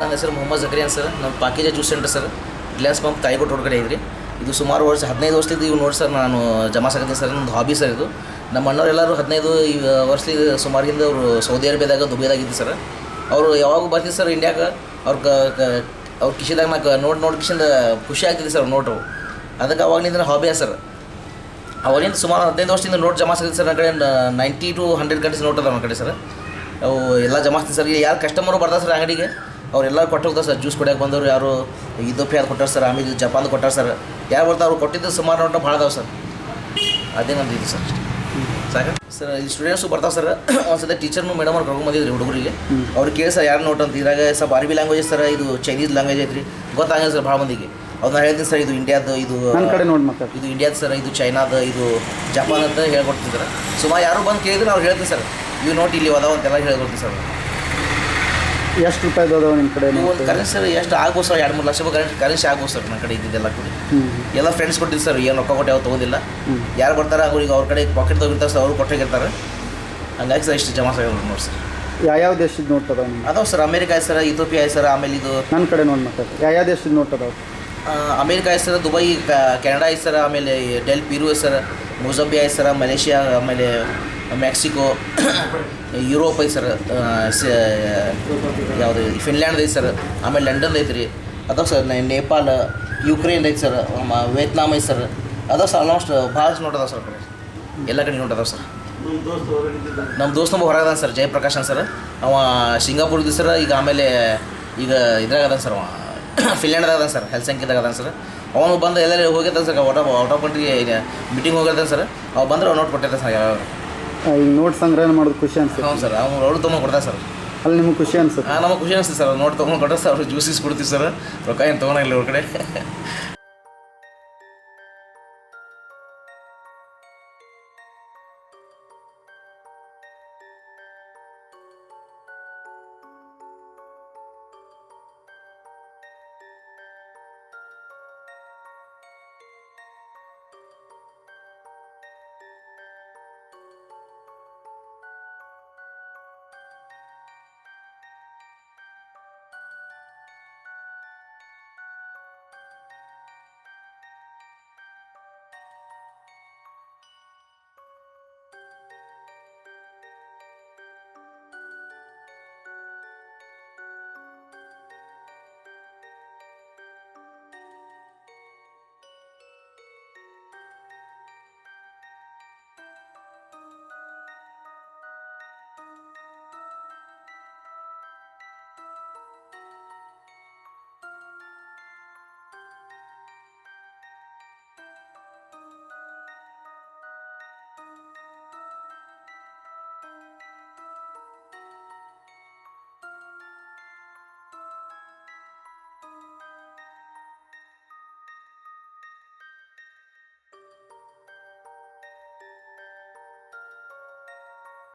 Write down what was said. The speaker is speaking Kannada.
ನನ್ನ ಹೆಸರು ಮೊಹಮ್ಮದ್ ಜಕರಿಯಾನ್ ಸರ್. ನಮ್ಮ ಪಾಕೇಜ juice centre sir. Glass pump ತಾಯಿಗೋಟ್ road ಕಡೆ ಇದ್ರಿ ಇದು ಸುಮಾರು ವರ್ಷ, ಹದಿನೈದು ವರ್ಷದಿಂದ ಇವು ನೋಡಿ ಸರ್ ನಾನು ಜಮಾ ಸಾಕತ್ತೀನಿ ಸರ್. ನಂದು ಹಾಬಿ ಸರ್ ಇದು. ನಮ್ಮ ಅಣ್ಣವರೆಲ್ಲರೂ ಹದಿನೈದು, ಈ ವರ್ಷದಿಂದ ಸುಮಾರಿಂದ ಅವರು ಸೌದಿ ಅರೇಬಿಯಾದಾಗ ದುಬೈದಾಗಿದ್ದು ಸರ್. ಅವರು ಯಾವಾಗ ಬರ್ತಿದ್ರು ಸರ್ ಇಂಡಿಯಾಗೆ ಅವ್ರ ಕ ಅವ್ರ ಕಿಶಿದಾಗ ನಾ ನೋಡಿ ನೋಡಿ ಕಿಶಿಂದ ಖುಷಿ ಆಗ್ತಿದೆ ಸರ್ ನೋಟು ಅದಕ್ಕೆ ಅವಾಗಿನಿಂದ ಹಾಬಿ ಸರ್. ಅವಾಗಿಂದ ಸುಮಾರು ಹದಿನೈದು ವರ್ಷದಿಂದ ನೋಟ್ ಜಮಾ ಸಿಗುತ್ತೆ ಸರ್. ನನ್ನ ಕಡೆ ninety to hundred countries note ಅದ ನನ್ನ ಕಡೆ ಸರ್. ಅವು ಎಲ್ಲ ಜಮಾ ಆಗ್ತದೆ ಸರ್. ಯಾರು ಕಸ್ಟಮರು ಬರ್ತಾರೆ ಸರ್ ಅಂಗಡಿಗೆ ಅವರೆಲ್ಲ ಕೊಟ್ಟಿರ್ತಾರೆ ಸರ್ ಜ್ಯೂಸ್ ಕುಡಿಯೋಕೆ ಬಂದವರು ಯಾರು? ಇಥೋಪಿಯಾದ ಕೊಟ್ಟಾರ ಸರ್ ಆಮೇಲೆ ಜಪಾನ್ ಕೊಟ್ಟಾರ ಸರ್. ಯಾರು ಬರ್ತಾರೆ ಅವ್ರು ಕೊಟ್ಟಿದ್ದು ಸುಮಾರು ನೋಟ ಭಾಳ ಅದಾವೆ ಸರ್. ಅದೇ ನಂದು ಇದು ಸರ್ ಸಾಕ? ಸರ್ ಈ ಸ್ಟೂಡೆಂಟ್ಸು ಬರ್ತಾವೆ ಸರ್. ಒಂದ್ಸಲ ಟೀಚರ್ನು ಮೇಡಮ್ ಅವ್ರು ಕರ್ಕೊಂಡು ಬಂದಿದ್ರಿ ಹುಡುಗರಿಗೆ. ಅವ್ರು ಕೇಳಿ ಸರ್ ಯಾರು ನೋಟ್ ಅಂತ? ಇದ್ರಾಗ ಸರ್ ಅರಬಿ ಲ್ಯಾಂಗ್ವೇಜ್ ಸರ್ ಇದು ಚೈನೀಸ್ ಲ್ಯಾಂಗ್ವೇಜ್ ಐತ್ರಿ. ಗೊತ್ತಾಗಲ್ಲ ಸರ್ ಭಾಳ ಮಂದಿಗೆ. ಅವ್ರನ್ನ ಹೇಳ್ತೀನಿ ಸರ್ ಇದು ಇಂಡಿಯಾದ ಇದು ಕಡೆ ನೋಡಿ ಮಾತಾಡಿ ಇದು ಇಂಡಿಯಾದ ಸರ್ ಇದು ಚೈನಾದ ಇದು ಜಪಾನ್ ಅಂತ ಹೇಳ್ಕೊಡ್ತಿದ್ದಾರೆ ಸುಮಾರು ಯಾರು ಬಂದು ಕೇಳಿದ್ರೆ ಅವ್ರು ಹೇಳ್ತೀನಿ ಸರ್. ಇವು ನೋಟ್ ಇಲ್ಲಿ ಅದಾವ ಅಂತೆಲ್ಲ ಹೇಳ್ಕೊಡ್ತೀನಿ ಸರ್. ಎಷ್ಟು ರೂಪಾಯಿ ಅದಾವ ನಿಮ್ಮ ಕಡೆ ಒಂದು ಕರೆನ್ಸಿ ಸರ್ ಎಷ್ಟು ಆಗ್ಬೋದು ಸರ್? ಎರಡು ಮೂರು ಲಕ್ಷ ರೂಪಾಯಿ ಕರೆನ್ಸಿ ಕರೆನ್ಸಿ ಆಗ್ಬೋದು ಸರ್ ನನ್ನ ಕಡೆ ಇದ್ದಿದ್ದೆಲ್ಲ ಕೂಡಿ. ಎಲ್ಲ ಫ್ರೆಂಡ್ಸ್ ಕೊಟ್ಟಿದ್ದು ಸರ್ ಏನು ರೊಕ್ಕ ಕೊಟ್ಟು ಯಾವ ತೊಗೊಂಡಿಲ್ಲ. ಯಾರು ಬರ್ತಾರೆ ಅವ್ರಿಗೆ ಅವ್ರ ಕಡೆ ಪಾಕೆಟ್ ತೊಗೊಂಡಿರ್ತಾರೆ ಸರ್ ಅವರು ಕೊಟ್ಟಿರ್ತಾರೆ ಹಂಗಾಗಿ ಸರ್ ಇಷ್ಟು ಜಮಾ ಸರ್ ನೋಡಿ ಸರ್. ಯಾವ ದೇಶದ ನೋಟ್ ಅದಾವ ಅದಾವ sir America sir Ethiopia sir ಆಮೇಲೆ ಇದು ನನ್ನ ಕಡೆ ನೋಡಿ ಮಾತಾಡಿ ಯಾವ ದೇಶದ ನೋಟ್ ಅದಾವ America sir Dubai Canada sir ಆಮೇಲೆ ಡೆಲ್ ಪಿರು ಐತೆ ಸರ್ ಮೊಜಂಬಿ ಐತೆ ಸರ್ ಮಲೇಷಿಯಾ ಆಮೇಲೆ ಮೆಕ್ಸಿಕೋ, ಯುರೋಪ್ ಐತೆ ಸರ್ ಯಾವುದು ಫಿನ್ಲ್ಯಾಂಡ್ ಐತೆ ಸರ್, ಆಮೇಲೆ ಲಂಡನ್ ಐತೆ ರೀ. ಅದಾವ ಸರ್ ನೇಪಾಳ, ಯುಕ್ರೇನ್ ಐತೆ ಸರ್ ವಿಯೆಟ್ನಾಮ್ ಐತೆ ಸರ್. ಅದಾವ ಸರ್ ಆಲ್ಮೋಸ್ಟ್ ಭಾಳಷ್ಟು ಅದಾವ ಸರ್ ಎಲ್ಲ ಕಡೆ ನೋಟ್ ಅದಾವ ಸರ್. ನಮ್ಮ ದೋಸ್ತ ನಮ್ಮ ಹೊರಗದ ಸರ್ ಜಯಪ್ರಕಾಶ್ ಅಂತ ಸರ್. ಅವ ಸಿಂಗಾಪುರ್ ಸರ್, ಈಗ ಆಮೇಲೆ ಈಗ ಇದ್ರಾಗ ಸರ್, ಅವ ಫಿನ್ಲ್ಯಾಂಡ್ದಾಗ ಸರ್, ಹೆಲ್ಸಂಕಿದಾಗ ಅದಾನ ಸರ್. ಅವನು ಬಂದು ಎಲ್ಲೆಲ್ಲಿ ಹೋಗಿದ್ದ sir, out of out of country meeting ಹೋಗಿರ್ತಾನೆ sir. ಅವ ಬಂದ್ರೆ ಅವ್ನು ನೋಟ್ ಕೊಟ್ಟಿರ್ತಾನೆ ಸರ್ ಯಾವ ಈಗ ನೋಟ್ ಸಂಗ್ರಹ ಮಾಡೋದು ಖುಷಿ ಅನ್ಸುತ್ತೆ. ಹ್ಞೂ ಸರ್ ಅವ್ನು ಅವ್ರು ತೊಗೊಂಡು ಕೊಡ್ತಾರೆ ಸರ್. ಅಲ್ಲಿ ನಿಮ್ಗೆ ಖುಷಿ ಅನ್ಸುತ್ತೆ. ಹಾಂ ನಮಗೆ ಖುಷಿ ಅನಿಸ್ತದೆ ಸರ್ ನೋಟ್ ತೊಗೊಂಡು ಕೊಟ್ಟರೆ ಸರ್ ಅವ್ರು ಜ್ಯೂಸಿಸ್ ಕೊಡ್ತೀವಿ ಸರ್. ರೊಕ್ಕ ಏನು ತೊಗೊಂಡಿಲ್ಲ ಅವ್ರ ಕಡೆ.